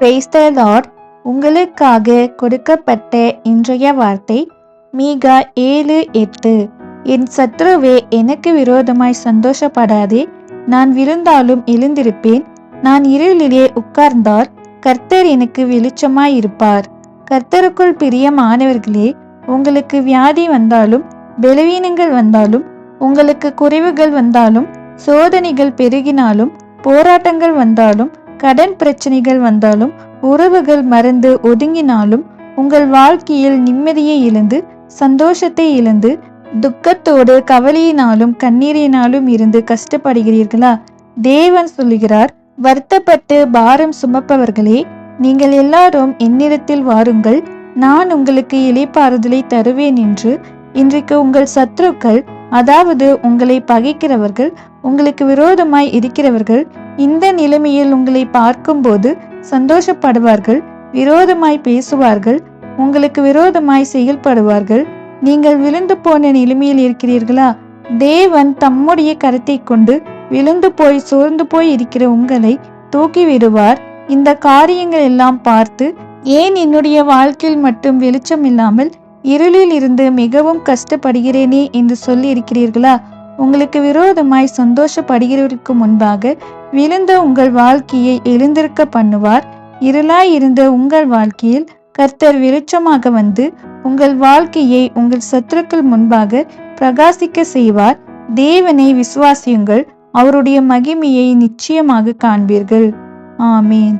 Praise உங்களுக்காக கொடுக்கப்பட்ட இன்றைய வார்த்தை மீகா ஏழு எட்டு. என் சத்ருவே எனக்கு விரோதமாய் சந்தோஷப்படாதே. நான் விழுந்தாலும் எழுந்திருப்பேன். நான் இருளிலே உட்கார்ந்தால் கர்த்தர் எனக்கு வெளிச்சமாய் இருப்பார். கர்த்தருக்குள் பிரியமானவர்களே உங்களுக்கு வியாதி வந்தாலும் பலவீனங்கள் வந்தாலும் உங்களுக்கு குறைவுகள் வந்தாலும் சோதனைகள் பெருகினாலும் போராட்டங்கள் வந்தாலும் கடன் பிரச்சனைகள் வந்தாலும் உறவுகள் மறந்து ஒதுங்கினாலும் உங்கள் வாழ்க்கையில் நிம்மதியை இழந்து சந்தோஷத்தை இழந்து துக்கத்தோடு கவலையினாலும் கண்ணீரினாலும் இருந்து கஷ்டப்படுகிறீர்களா? தேவன் சொல்லுகிறார் வருத்தப்பட்டு பாரம் சுமப்பவர்களே நீங்கள் எல்லாரும் என்னிடத்தில் வாருங்கள். நான் உங்களுக்கு இளைப்பாறுதலை தருவேன் என்று இன்றைக்கு உங்கள் சத்ருக்கள் அதாவது உங்களை பகைக்கிறவர்கள் உங்களுக்கு விரோதமாய் இருக்கிறவர்கள் இந்த நிலைமையில் உங்களை பார்க்கும்போது சந்தோஷப்படுவார்கள் விரோதமாய் பேசுவார்கள் உங்களுக்கு விரோதமாய் செயல்படுவார்கள். நீங்கள் விழுந்து போன நிலைமையில் இருக்கிறீர்களா? தேவன் தம்முடைய கருத்தை கொண்டு விழுந்து போய் சோர்ந்து போய் இருக்கிற உங்களை தூக்கி விடுவார் இந்த காரியங்கள் எல்லாம் பார்த்து ஏன் என்னுடைய வாழ்க்கையில் மட்டும் வெளிச்சம் இல்லாமல் இருளில் இருந்து மிகவும் கஷ்டப்படுகிறேனே என்று சொல்லி இருக்கிறீர்களா உங்களுக்கு விரோதமாய் சந்தோஷப்படுகிறவருக்கு முன்பாக விழுந்த உங்கள் வாழ்க்கையை எழுந்திருக்க பண்ணுவார். இருளாய் இருந்த உங்கள் வாழ்க்கையில் கர்த்தர் வெளிச்சமாக வந்து உங்கள் வாழ்க்கையை உங்கள் சத்துருக்கள் முன்பாக பிரகாசிக்க செய்வார். தேவனை விசுவாசியுங்கள் அவருடைய மகிமையை நிச்சயமாக காண்பீர்கள். ஆமேன்.